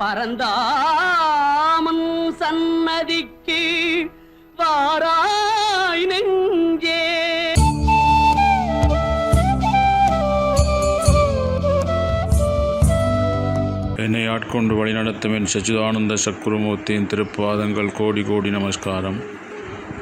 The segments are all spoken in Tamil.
பரந்தாமன் சன்னதிக்கு வாராய் நெஞ்சே. என்னை ஆட்கொண்டு வழிநடத்தும் என் சச்சிதானந்த சக்குருமூர்த்தியின் திருப்பாதங்கள் கோடி கோடி நமஸ்காரம்.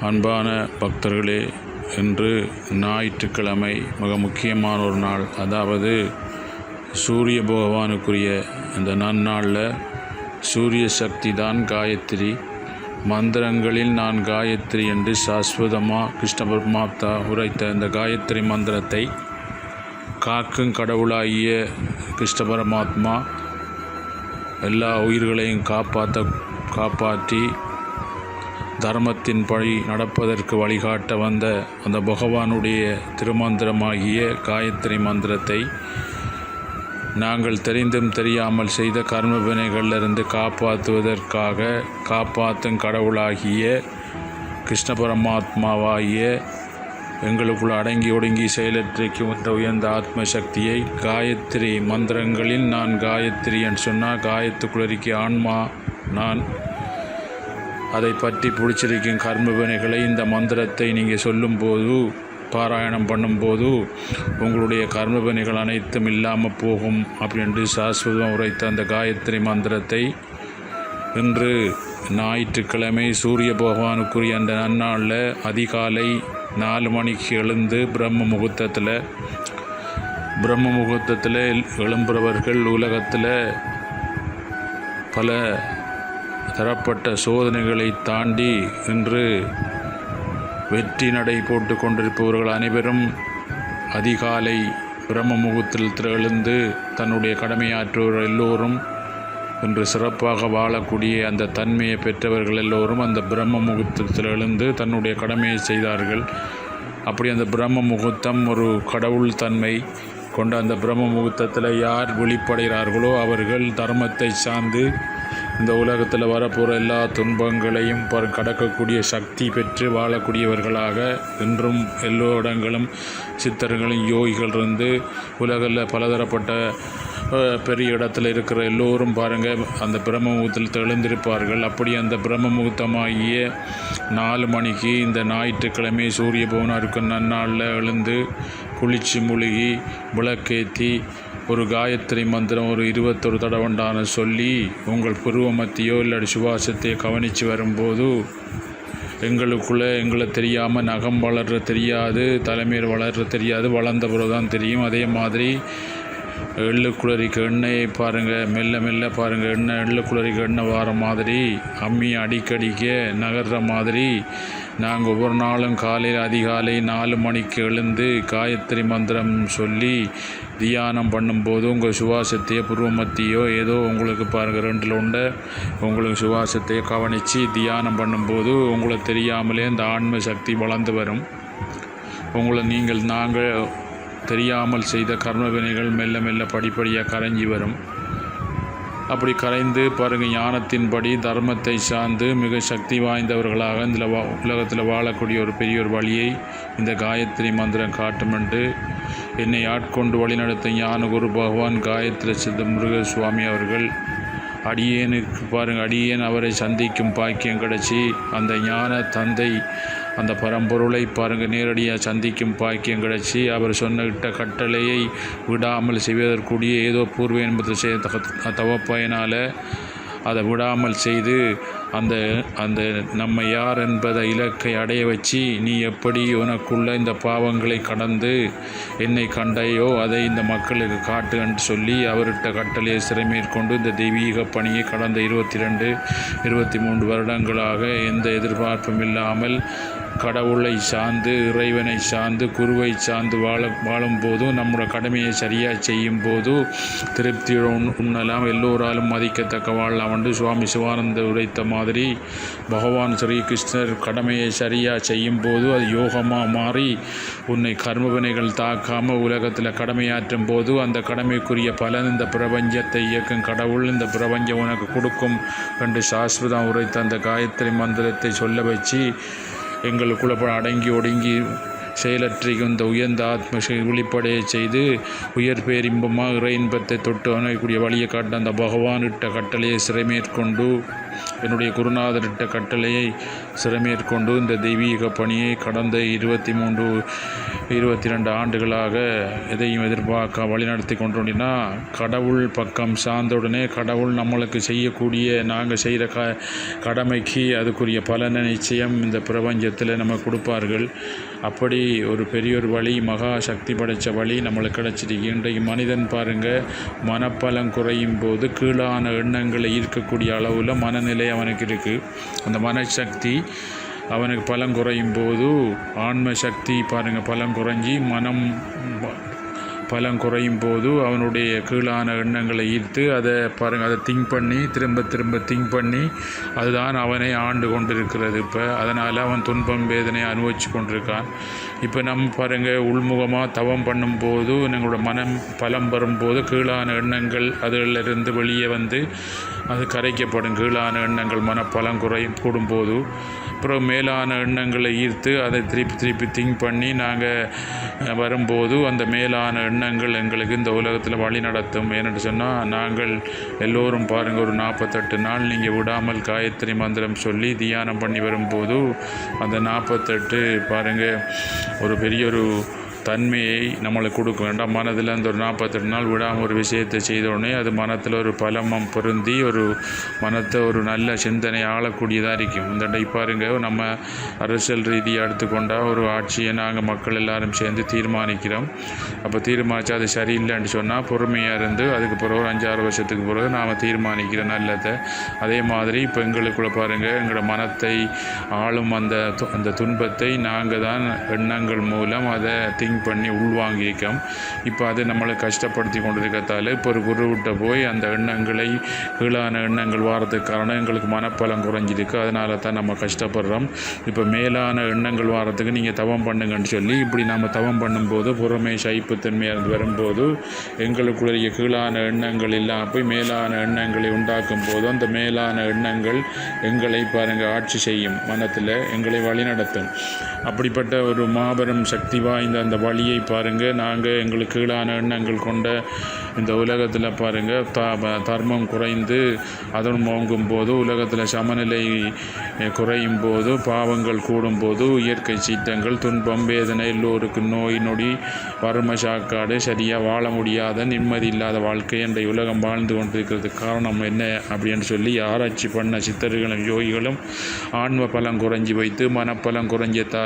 அன்பான பக்தர்களே இன்று ஞாயிற்றுக்கிழமை மிக முக்கியமான ஒரு நாள். அதாவது சூரிய பகவானுக்குரிய இந்த நன்னாளில் சூரிய சக்தி தான் காயத்ரி. மந்திரங்களில் நான் காயத்ரி என்று சாஸ்வதமாக கிருஷ்ண பரமாப்தா உரைத்த இந்த காயத்ரி மந்திரத்தை காக்கும் கடவுளாகிய கிருஷ்ண பரமாத்மா எல்லா உயிர்களையும் காப்பாற்ற காப்பாற்றி தர்மத்தின் படி நடப்பதற்கு வழிகாட்ட வந்த அந்த பகவானுடைய திருமந்திரமாகிய காயத்ரி மந்திரத்தை நாங்கள் தெரிந்தும் தெரியாமல் செய்த கர்ம வினைகளிலிருந்து காப்பாற்றுவதற்காக காப்பாற்றும் கடவுளாகிய கிருஷ்ண பரமாத்மாவாகிய எங்களுக்குள் அடங்கி ஒடுங்கி செயலற்றிக்கும் இந்த உயர்ந்த ஆத்ம சக்தியை காயத்ரி மந்திரங்களில் நான் காயத்ரி என்று சொன்னால் காயத்துக்குளறிக்கு ஆன்மா நான் அதை பற்றி பிடிச்சிருக்கும் கர்ம வினைகளை இந்த மந்திரத்தை நீங்கள் சொல்லும்போது பாராயணம் பண்ணும்போது உங்களுடைய கர்மபணிகள் அனைத்தும் இல்லாமல் போகும் அப்படின்ட்டு சாஸ்வதம் உரைத்த அந்த காயத்ரி மந்திரத்தை இன்று ஞாயிற்றுக்கிழமை சூரிய பகவானுக்குரிய அந்த நன்னாளில் அதிகாலை நாலு மணிக்கு எழுந்து பிரம்ம முகூர்த்தத்தில் பிரம்ம முகூர்த்தத்தில் எழும்புறவர்கள் உலகத்தில் பல தரப்பட்ட சோதனைகளை தாண்டி இன்று வெற்றி நடை போட்டு கொண்டிருப்பவர்கள் அனைவரும் அதிகாலை பிரம்ம முகூர்த்தத்தில் எழுந்து தன்னுடைய கடமையாற்றுவர் எல்லோரும் இன்று சிறப்பாக வாழக்கூடிய அந்த தன்மையை பெற்றவர்கள் எல்லோரும் அந்த பிரம்ம முகூர்த்தத்தில் எழுந்து தன்னுடைய கடமையை செய்தார்கள். அப்படி அந்த பிரம்ம முகூர்த்தம் ஒரு கடவுள் தன்மை கொண்ட அந்த பிரம்ம முகூர்த்தத்தில் யார் வெளிப்படுகிறார்களோ அவர்கள் தர்மத்தை சார்ந்து இந்த உலகத்தில் வரப்போகிற எல்லா துன்பங்களையும் ப- கடக்கக்கூடிய சக்தி பெற்று வாழக்கூடியவர்களாக இன்றும் எல்லோ இடங்களும் சித்தர்களும் யோகிகள் இருந்து உலகில் பலதரப்பட்ட பெரிய இடத்துல இருக்கிற எல்லோரும் பாருங்கள் அந்த பிரம்ம முகூர்த்தத்தில் எழுந்திருப்பார்கள் அப்படி அந்த பிரம்ம முகூர்த்தமாகிய நாலு மணிக்கு இந்த ஞாயிற்றுக்கிழமை சூரிய பவனாக இருக்கும் நன்னாளில் எழுந்து குளிச்சு முழுகி விளக்கேற்றி ஒரு காயத்ரி மந்திரம் ஒரு இருபத்தொரு தடவண்டான சொல்லி உங்கள் புருவ மத்தியோ இல்லாட்டி சுபாசத்தையோ கவனித்து வரும்போது எங்களுக்குள்ளே எங்களை தெரியாமல் நகம் வளர்ற தெரியாது தலைமையில் வளர்ற தெரியாது வளர்ந்த பிறகு தான் தெரியும். அதே மாதிரி எள்ளு குளரிக்கு எண்ணெயை பாருங்கள் மெல்ல மெல்ல பாருங்கள் எண்ணெய் எள்ளு குளறிக்கு எண்ணெய் வார மாதிரி அம்மி அடிக்கடிக்க நகர்ற மாதிரி. நாங்கள் ஒவ்வொரு நாளும் காலையில் அதிகாலை நாலு மணிக்கு எழுந்து காயத்ரி மந்திரம் சொல்லி தியானம் பண்ணும்போது உங்கள் சுவாசத்தையோ புருவமத்தியோ ஏதோ உங்களுக்கு பாருங்கள் ரெண்டில் உண்ட உங்களுக்கு சுவாசத்தையோ கவனித்து தியானம் பண்ணும்போது உங்களை தெரியாமலே இந்த ஆன்ம சக்தி வளர்ந்து வரும். உங்களை நீங்கள் நாங்கள் தெரியாமல் செய்த கர்மவினைகள் மெல்ல மெல்ல படிப்படியாக கரைஞ்சி வரும். அப்படி கரைந்து பாருங்கள் ஞானத்தின்படி தர்மத்தை சார்ந்து மிக சக்தி வாய்ந்தவர்களாக இந்த வா உலகத்தில் வாழக்கூடிய ஒரு பெரிய ஒரு வழியை இந்த காயத்ரி மந்திரம் காட்டும் என்று என்னை ஆட்கொண்டு வழிநடத்த ஞான குரு பகவான் காயத்ரி சித்த முருக சுவாமி அவர்கள். அடியேனுக்கு பாருங்கள் அடியேன் அவரை சந்திக்கும் பாக்கியம் கிடச்சி அந்த ஞான தந்தை அந்த பரம்பொருளை பாருங்கள் நேரடியாக சந்திக்கும் பாக்கியம் கிடச்சி அவர் சொன்னிட்ட கட்டளையை விடாமல் செய்வதற்குரிய ஏதோ பூர்வ என்பது செய்த தவப்பயனால் அதை விடாமல் செய்து அந்த அந்த நம்ம யார் என்பதை இலக்கை அடைய வச்சு நீ எப்படி உனக்குள்ள இந்த பாவங்களை கடந்து என்னை கண்டையோ அதை இந்த மக்களுக்கு காட்டு என்று சொல்லி அவர்கிட்ட கட்டளையை சிறைமேற்கொண்டு இந்த தெய்வீக பணியை கடந்த இருபத்தி ரெண்டு இருபத்தி மூன்று வருடங்களாக எந்த எதிர்பார்ப்பும் இல்லாமல் கடவுளை சார்ந்து இறைவனை சார்ந்து குருவை சார்ந்து வாழ வாழும்போதும் நம்மளோட கடமையை சரியாக செய்யும் போது திருப்தியோடு உண்- உண்ணலாம். எல்லோராலும் மதிக்கத்தக்க வாழலாம் என்று சுவாமி சிவானந்தர் உரைத்த மாதிரி பகவான் ஸ்ரீ கிருஷ்ணர் கடமையை சரியாக செய்யும் போது அது யோகமாக மாறி உன்னை கர்மவினைகள் தாக்காமல் உலகத்தில் கடமையாற்றும் போது அந்த கடமைக்குரிய பலன் இந்த பிரபஞ்சத்தை இயக்கும் கடவுள் இந்த பிரபஞ்சம் உனக்கு கொடுக்கும் என்று சாஸ்வதம் உரைத்த அந்த காயத்ரி மந்திரத்தை சொல்ல வச்சு எங்களுக்குள்ள அடங்கி ஒடுங்கி செயலற்றி இந்த உயர்ந்த ஆத்ம சக்தி செய்து உயர் பேரின்பமாக இறை இன்பத்தை தொட்டு அணையக்கூடிய வழியை காட்ட அந்த பகவானிட்ட கட்டளையை சிறைமேற்கொண்டு என்னுடைய குருநாதரிட்ட கட்டளையை சிறமேற்கொண்டு இந்த தெய்வீக பணியை கடந்த இருபத்தி மூன்று இருபத்தி ரெண்டு ஆண்டுகளாக எதையும் எதிர்பார்க்க வழிநடத்தி கொண்டோம்னா கடவுள் பக்கம் சார்ந்தவுடனே கடவுள் நம்மளுக்கு செய்யக்கூடிய நாங்கள் செய்கிற க கடமைக்கு அதுக்குரிய பலனை நிச்சயம் இந்த பிரபஞ்சத்தில் நம்ம கொடுப்பார்கள். அப்படி ஒரு பெரிய ஒரு வழி மகா சக்தி படைத்த வழி நம்மளுக்கு கிடச்சிருக்கு இன்றைக்கு மனிதன் பாருங்கள் மனப்பலம் குறையும் போது கீழான எண்ணங்களை ஈர்க்கக்கூடிய அளவில் மன மனநிலை அவனுக்கு இருக்குது அந்த மனசக்தி அவனுக்கு பலம் குறையும் போது ஆன்ம சக்தி பாருங்கள் பலம் குறைஞ்சி மனம் பலம் குறையும் போது அவனுடைய கீழான எண்ணங்களை ஈர்த்து அதை பாருங்கள் அதை திங்க் பண்ணி திரும்ப திரும்ப திங்க் பண்ணி அதுதான் அவனை ஆண்டு கொண்டிருக்கிறது. இப்போ அதனால் அவன் துன்பம் வேதனை அனுபவிச்சு கொண்டிருக்கான். இப்போ நம்ம பாருங்கள் உள்முகமாக தவம் பண்ணும்போது எங்களோட மனம் பலம் வரும்போது கீழான எண்ணங்கள் அதிலிருந்து வெளியே வந்து அது கரைக்கப்படும். கீழான எண்ணங்கள் மனப்பலம் குறையும். கூடும்போது அப்புறம் மேலான எண்ணங்களை ஈர்த்து அதை திருப்பி திருப்பி திங்க் பண்ணி நாங்கள் வரும்போது அந்த மேலான எண்ணங்கள் எங்களுக்கு இந்த உலகத்தில் வழி நடத்தும். ஏன்னு சொன்னால் நாங்கள் எல்லோரும் பாருங்கள் ஒரு நாற்பத்தெட்டு நாள் நீங்கள் விடாமல் காயத்ரி மந்திரம் சொல்லி தியானம் பண்ணி வரும்போது அந்த நாற்பத்தெட்டு பாருங்கள் ஒரு பெரிய ஒரு தன்மையை நம்மளுக்கு கொடுக்கும். வேண்டாம் மனதில் அந்த ஒரு நாற்பத்தெட்டு நாள் விடாமல் ஒரு விஷயத்தை செய்தோடனே அது மனத்தில் ஒரு பலமம் பொருந்தி ஒரு மனத்தை ஒரு நல்ல சிந்தனை ஆளக்கூடியதாக இருக்கும். இந்த டை பாருங்க நம்ம அரசியல் ரீதியாக எடுத்துக்கொண்டால் ஒரு ஆட்சியை நாங்கள் மக்கள் எல்லாரும் சேர்ந்து தீர்மானிக்கிறோம். அப்போ தீர்மானித்து அது சரியில்லைன்னு சொன்னால் பொறுமையாக இருந்து அதுக்கு பிறகு ஒரு அஞ்சாறு வருஷத்துக்கு பிறகு நாம் தீர்மானிக்கிறோம் நல்லதை. அதே மாதிரி இப்போ எங்களுக்குள்ள பாருங்கள் எங்களோட மனத்தை ஆளும் அந்த து- அந்த துன்பத்தை நாங்கள் தான் எண்ணங்கள் மூலம் அதை திங்க் பண்ணி உள்வாங்கிக்கும் இப்போ அது நம்மளை கஷ்டப்படுத்தி கொண்டிருக்கிறதால இப்போ ஒரு குருவிட்ட போய் அந்த எண்ணங்களை கீழான எண்ணங்கள் வாரதுக்கு காரணம் எங்களுக்கு மனப்பலம் குறைஞ்சிருக்கு. அதனால தான் நம்ம கஷ்டப்படுறோம். இப்போ மேலான எண்ணங்கள் வாரத்துக்கு நீங்கள் தவம் பண்ணுங்கன்னு சொல்லி இப்படி நம்ம தவம் பண்ணும்போது புறமே சைப்புத்தன்மையாக இருந்து வரும்போது எங்களுக்குரிய கீழான எண்ணங்கள் இல்லாமல் போய் மேலான எண்ணங்களை உண்டாக்கும் போது அந்த மேலான எண்ணங்கள் எங்களை பாருங்கள் ஆட்சி செய்யும் மனத்தில் எங்களை வழிநடத்தும். அப்படிப்பட்ட ஒரு மாபெரும் சக்தி வாய்ந்த அந்த வழியை பாருங்கள் நாங்கள் எங்களுக்கு கீழான எண்ணங்கள் கொண்ட இந்த உலகத்தில் பாருங்கள் த தர்மம் குறைந்து அதன் மோங்கும் போது உலகத்தில் சமநிலை குறையும் போது பாவங்கள் கூடும்போது இயற்கை சீற்றங்கள் துன்பம் வேதனை எல்லோருக்கும் நோய் நொடி வறுமை சாக்காடு சரியாக வாழ முடியாத நிம்மதி இல்லாத வாழ்க்கை என்ற உலகம் வாழ்ந்து கொண்டிருக்கிறதுக்கு காரணம் என்ன அப்படின்னு சொல்லி ஆராய்ச்சி பண்ண சித்தர்களும் யோகிகளும் ஆன்ம பலம் குறைஞ்சி வைத்து மனப்பலம்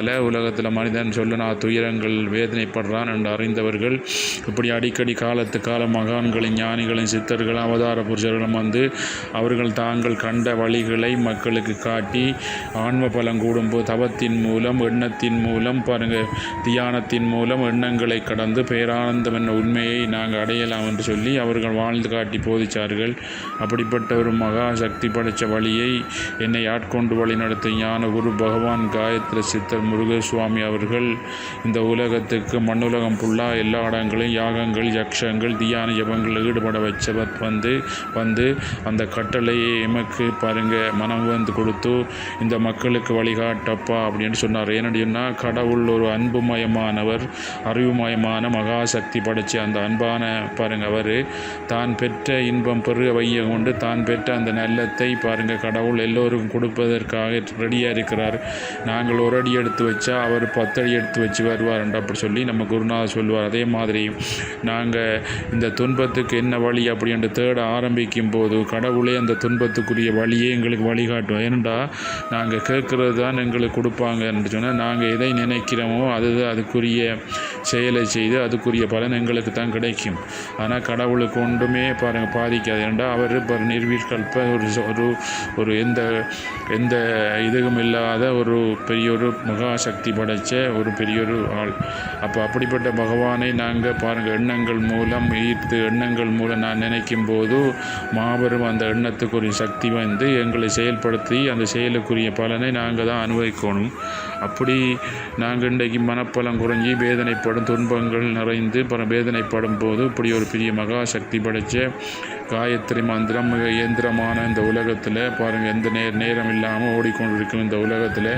குறைஞ்சதால் உலகத்தில் மனிதன் சொல்லனா துயரங்கள் வேதனைப்படுறான் என்று அறிந்தவர்கள் இப்படி அடிக்கடி காலத்து கால மகான்களின் ஞானிகளின் சித்தர்களும் அவதார புருஷர்களும் வந்து அவர்கள் தாங்கள் கண்ட வழிகளை மக்களுக்கு காட்டி ஆன்ம பலம் கூடும்போது தவத்தின் மூலம் எண்ணத்தின் மூலம் பாருங்கள் தியானத்தின் மூலம் எண்ணங்களை கடந்து பேரானந்தம் என்ற உண்மையை நாங்கள் அடையலாம் என்று சொல்லி அவர்கள் வாழ்ந்து காட்டி போதிச்சார்கள். அப்படிப்பட்ட ஒரு மகா சக்தி படைத்த வழியை என்னை ஆட்கொண்டு வழி நடத்தும் ஞான குரு பகவான் காயத்ரி சித்தர் முருகசுவாமி அவர்கள் இந்த உலகத்துக்கு மண்ணுலகம் ஃபுல்லாக எல்லா இடங்களையும் யாகங்கள் யக்ஷங்கள் தியான ஜபங்களில் ஈடுபட வச்சவர் வந்து வந்து அந்த கட்டளையை எமக்கு பாருங்கள் மனம் வந்து கொடுத்து இந்த மக்களுக்கு வழிகாட்டப்பா அப்படின்னு சொன்னார். ஏனடின்னா கடவுள் ஒரு அன்புமயமானவர் அறிவுமயமான மகா சக்தி படைச்ச அந்த அன்பான பாருங்க அவர் தான் பெற்ற இன்பம் பெருக வைய கொண்டு தான் பெற்ற அந்த நல்லத்தை பாருங்கள் கடவுள் எல்லோருக்கும் கொடுப்பதற்காக ரெடியாக இருக்கிறார். நாங்கள் ஒரு அடி எடுத்து எடுத்து வச்சா அவர் பத்தடி எடுத்து வச்சு வருவார் அப்படி சொல்லி நம்ம குருநாதர் சொல்லுவார். அதே மாதிரி நாங்கள் இந்த துன்பத்துக்கு என்ன வழி அப்படி என்று தேட ஆரம்பிக்கும் போது கடவுளே அந்த துன்பத்துக்குரிய வழியே எங்களுக்கு வழிகாட்டும் ஏனெண்டா நாங்கள் கேட்குறது தான் எங்களுக்கு கொடுப்பாங்க என்று சொன்னால் நாங்கள் எதை நினைக்கிறோமோ அதுதான் அதுக்குரிய செயலை செய்து அதுக்குரிய பலன் எங்களுக்கு தான் கிடைக்கும். ஆனால் கடவுளுக்கு ஒன்றுமே பாருங்கள் பாதிக்காது. ஏன்டா அவர் இப்போ நிர்வீர்கல்ப ஒரு ஒரு ஒரு எந்த எந்த இதுவும் இல்லாத ஒரு பெரிய ஒரு மகா சக்தி படைச்ச ஒரு பெரிய ஒரு ஆள். அப்போ அப்படிப்பட்ட பகவானை நாங்கள் பாருங்கள் எண்ணங்கள் மூலம் ஈர்த்து எண்ணங்கள் மூலம் நான் நினைக்கும் போது மாபெரும் அந்த எண்ணத்துக்குரிய சக்தி வந்து எங்களை செயல்படுத்தி அந்த செயலுக்குரிய பலனை நாங்கள் தான் அனுபவிக்கணும். அப்படி நாங்கள் இன்றைக்கு மனப்பலம் குறைஞ்சி வேதனைப்படும் துன்பங்கள் நிறைந்து அப்புறம் வேதனைப்படும் போது இப்படி ஒரு பெரிய மகா சக்தி படைச்ச காயத்ரி மந்திரம் மிக இயந்திரமான இந்த உலகத்தில் பாருங்கள் எந்த நேர் நேரம் இல்லாமல் ஓடிக்கொண்டிருக்கும் இந்த உலகத்தில்.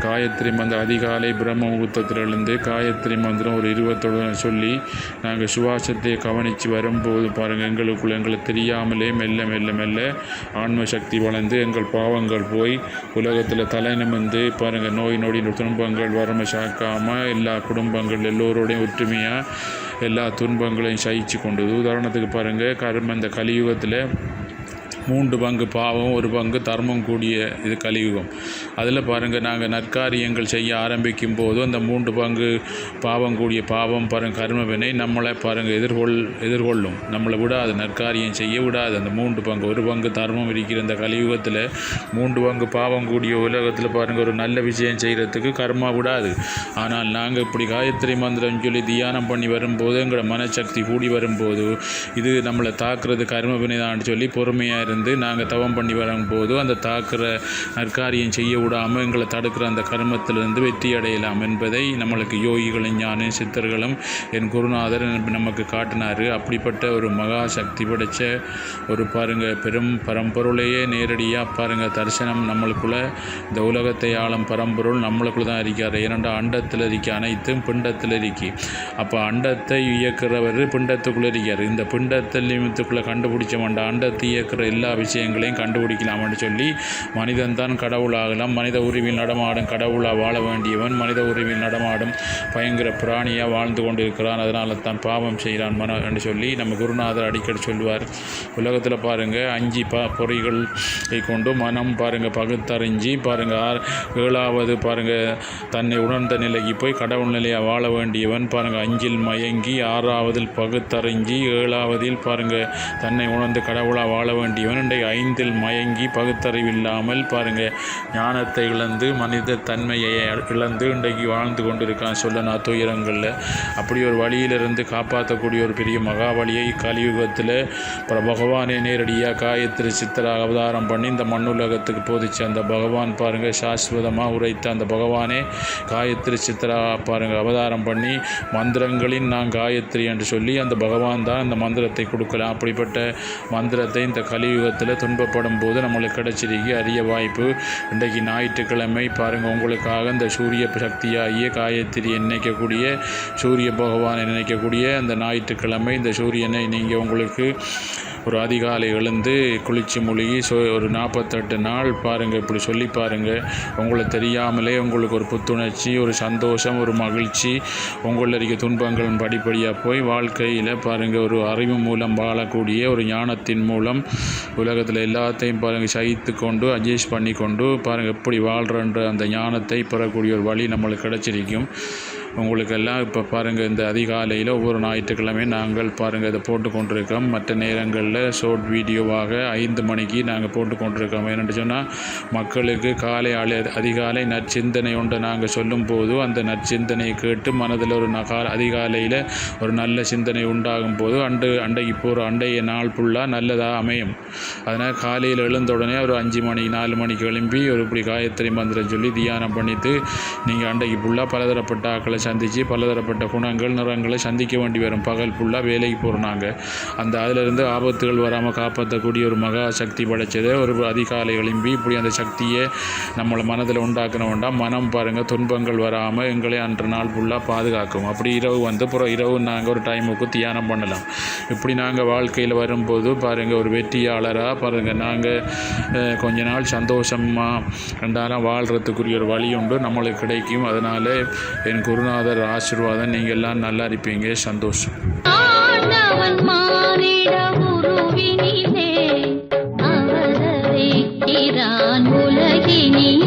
காயத்ரி மந்திரம் அதிகாலை பிரம்ம முகூர்த்தத்திலிருந்து காயத்ரி மந்திரம் ஒரு இருபத்தோடு சொல்லி நாங்கள் சுவாசத்தை கவனித்து வரும்போது பாருங்கள் எங்களுக்குள்ள எங்களுக்கு தெரியாமலே மெல்ல மெல்ல மெல்ல ஆன்ம சக்தி வளர்ந்து எங்கள் பாவங்கள் போய் உலகத்தில் தலை நிமிந்து பாருங்கள் நோய் நொடி துன்பங்கள் வரம சாக்காமல் எல்லா குடும்பங்கள் எல்லோரும் எல்லோரோடையும் ஒற்றுமையாக எல்லா துன்பங்களையும் சகிச்சு கொண்டது. உதாரணத்துக்கு பாருங்கள் கர்ம இந்த கலியுகத்தில் மூன்று பங்கு பாவம் ஒரு பங்கு தர்மம் கூடிய இது கலியுகம். அதில் பாருங்கள் நாங்கள் நற்காரியங்கள் செய்ய ஆரம்பிக்கும் போது அந்த மூன்று பங்கு பாவம் கூடிய பாவம் பாருங்கள் கர்மவினை நம்மளை பாருங்கள் எதிர்கொள் எதிர்கொள்ளும். நம்மளை விடாது நற்காரியம் செய்ய விடாது. அந்த மூன்று பங்கு ஒரு பங்கு தர்மம் இருக்கிற இந்த கலியுகத்தில் மூன்று பங்கு பாவம் கூடிய உலகத்தில் பாருங்கள் ஒரு நல்ல விஷயம் செய்கிறதுக்கு கர்மா விடாது. ஆனால் நாங்கள் இப்படி காயத்ரி மந்திரம் சொல்லி தியானம் பண்ணி வரும்போது எங்களோட மனசக்தி கூடி வரும்போது இது நம்மளை தாக்குறது கர்மவினை வினைதான் சொல்லி பொறுமையாக இருந்து நாங்கள் தவம் பண்ணி வரும்போது அந்த தாக்குற நற்காரியம் செய்ய விடாமல் எங்களை தடுக்கிற அந்த கர்மத்திலிருந்து வெற்றி அடையலாம் என்பதை நம்மளுக்கு யோகிகளும் ஞானும் சித்தர்களும் என் குருநாதர் நமக்கு காட்டினார். அப்படிப்பட்ட ஒரு மகா சக்தி படைத்த ஒரு பாருங்கள் பெரும் பரம்பொருளையே நேரடியாக பாருங்கள் தரிசனம் நம்மளுக்குள்ள இந்த உலகத்தை ஆளும் பரம்பொருள் நம்மளுக்குள்ள தான் இருக்கார் இரண்டு அண்டத்தில் இருக்க அனைத்தும் பிண்டத்தில் இருக்கி. அப்போ அண்டத்தை இயக்கிறவர் பிண்டத்துக்குள்ளே இருக்கார் இந்த பிண்டத்தில் நிமித்துக்குள்ளே கண்டுபிடிச்ச மாட்டா அண்டத்தை இயக்கிற எல்லா எல்லா விஷயங்களையும் கண்டுபிடிக்கலாம்னு சொல்லி மனிதன் தான் கடவுளாகலாம். மனித உரிமையில் நடமாடும் கடவுளாக வாழ வேண்டியவன். மனித உரிமையில் நடமாடும் பயங்கர பிராணியாக வாழ்ந்து கொண்டிருக்கிறான். அதனால தான் பாவம் செய்கிறான் மன என்று சொல்லி நம்ம குருநாதர் அடிக்கடி சொல்லுவார். உலகத்தில் பாருங்கள் அஞ்சு ப பொறிகளை கொண்டு மனம் பாருங்கள் பகுத்தறிஞ்சு பாருங்கள் ஆறு ஏழாவது பாருங்கள் தன்னை உணர்ந்த நிலைக்கு போய் கடவுள் நிலையாக வாழ வேண்டியவன் பாருங்கள் அஞ்சில் மயங்கி ஆறாவதில் பகுத்தறிஞ்சு ஏழாவதில் பாருங்கள் தன்னை உணர்ந்து கடவுளாக வாழ வேண்டியவன் இன்றைக்கு ஐந்தில் மயங்கி பகுத்தறிவில்லாமல் பாருங்கள் ஞானத்தை இழந்து மனித தன்மையை இழந்து இன்றைக்கு வாழ்ந்து கொண்டிருக்கான் சொல்லனா துயரங்களில். அப்படி ஒரு வழியிலிருந்து காப்பாற்றக்கூடிய ஒரு பெரிய மகாவழியை கலியுகத்தில் அப்புறம் பகவானே நேரடியாக காயத்ரி சித்தராக அவதாரம் பண்ணி இந்த மண்ணுலகத்துக்கு போதிச்சு. அந்த பகவான் பாருங்கள் சாஸ்வதமாக உரைத்த அந்த பகவானே காயத்ரி சித்தரா பாருங்கள் அவதாரம் பண்ணி மந்திரங்களின் நான் காயத்ரி என்று சொல்லி அந்த பகவான் தான் அந்த மந்திரத்தை கொடுக்கலாம். அப்படிப்பட்ட மந்திரத்தை இந்த கலியுக கலியுகத்தில் துன்பப்படும் போது நம்மளுக்கு கிடைச்சிருக்கு அரிய வாய்ப்பு. இன்றைக்கு ஞாயிற்றுக்கிழமை பாருங்கள் உங்களுக்காக இந்த சூரிய சக்தியாகிய காயத்திரியை நினைக்கக்கூடிய சூரிய பகவானை நினைக்கக்கூடிய அந்த ஞாயிற்றுக்கிழமை இந்த சூரியனை நீங்கள் உங்களுக்கு ஒரு அதிகாலை எழுந்து குளிச்சு மூழ்கி சொ ஒரு நாற்பத்தெட்டு நாள் பாருங்கள் இப்படி சொல்லி பாருங்கள் உங்களை தெரியாமலே உங்களுக்கு ஒரு புத்துணர்ச்சி ஒரு சந்தோஷம் ஒரு மகிழ்ச்சி. உங்களில் இருக்க துன்பங்கள் படிப்படியாக போய் வாழ்க்கையில் பாருங்கள் ஒரு அறிவு மூலம் வாழக்கூடிய ஒரு ஞானத்தின் மூலம் உலகத்தில் எல்லாத்தையும் பாருங்கள் சகித்து கொண்டு அட்ஜஸ்ட் பண்ணி கொண்டு பாருங்கள் எப்படி வாழ்கிறன்ற அந்த ஞானத்தை பெறக்கூடிய ஒரு வழி நம்மளுக்கு கிடச்சிருக்கும். உங்களுக்கெல்லாம் இப்போ பாருங்கள் இந்த அதிகாலையில் ஒவ்வொரு ஞாயிற்றுக்கிழமையும் நாங்கள் பாருங்கள் இதை போட்டு கொண்டிருக்கோம் மற்ற நேரங்களில் ஷார்ட் வீடியோவாக ஐந்து மணிக்கு நாங்கள் போட்டு கொண்டிருக்கோம் சொன்னால் மக்களுக்கு காலை அலை அதிகாலை நற்சிந்தனை ஒன்று நாங்கள் சொல்லும்போது அந்த நற்சிந்தனையை கேட்டு மனதில் ஒரு நகா அதிகாலையில் ஒரு நல்ல சிந்தனை உண்டாகும் போது அண்டு அண்டை இப்போ ஒரு அண்டைய நாள் ஃபுல்லாக நல்லதாக அமையும். அதனால் காலையில் எழுந்த உடனே ஒரு அஞ்சு மணி நாலு மணிக்கு எழும்பி ஒரு இப்படி காயத்ரி மந்திரம் சொல்லி தியானம் பண்ணிவிட்டு நீங்கள் அண்டைக்கு ஃபுல்லாக பலதரப்பட்ட ஆக்களை சந்தித்து பலதரப்பட்ட குணங்கள் நிறங்களை சந்திக்க வேண்டி வரும். பகல் ஃபுல்லாக வேலைக்கு போகிறாங்க அந்த அதிலிருந்து ஆபத்துகள் வராமல் காப்பாற்றக்கூடிய ஒரு மகா சக்தி படைச்சது. ஒரு அதிகாலை எழும்பி இப்படி அந்த சக்தியை நம்மளை மனதில் உண்டாக்கின வேண்டாம். மனம் பாருங்கள் துன்பங்கள் வராமல் எங்களை அன்று நாள் ஃபுல்லாக பாதுகாக்கும். அப்படி இரவு வந்து புற இரவு நாங்கள் ஒரு டைமுக்கு தியானம் பண்ணலாம். இப்படி நாங்கள் வாழ்க்கையில் வரும்போது பாருங்கள் ஒரு வெற்றியாளராக பாருங்கள் நாங்கள் கொஞ்ச நாள் சந்தோஷமாக ரெண்டாயிரம் வாழ்கிறதுக்குரிய ஒரு வழி உண்டு. நம்மளுக்கு கிடைக்கும். அதனால் என் குருநாதர் ஆசீர்வாதம். நீங்கள்லாம் எல்லாம் நல்லா இருப்பீங்க. சந்தோஷம். உலகினி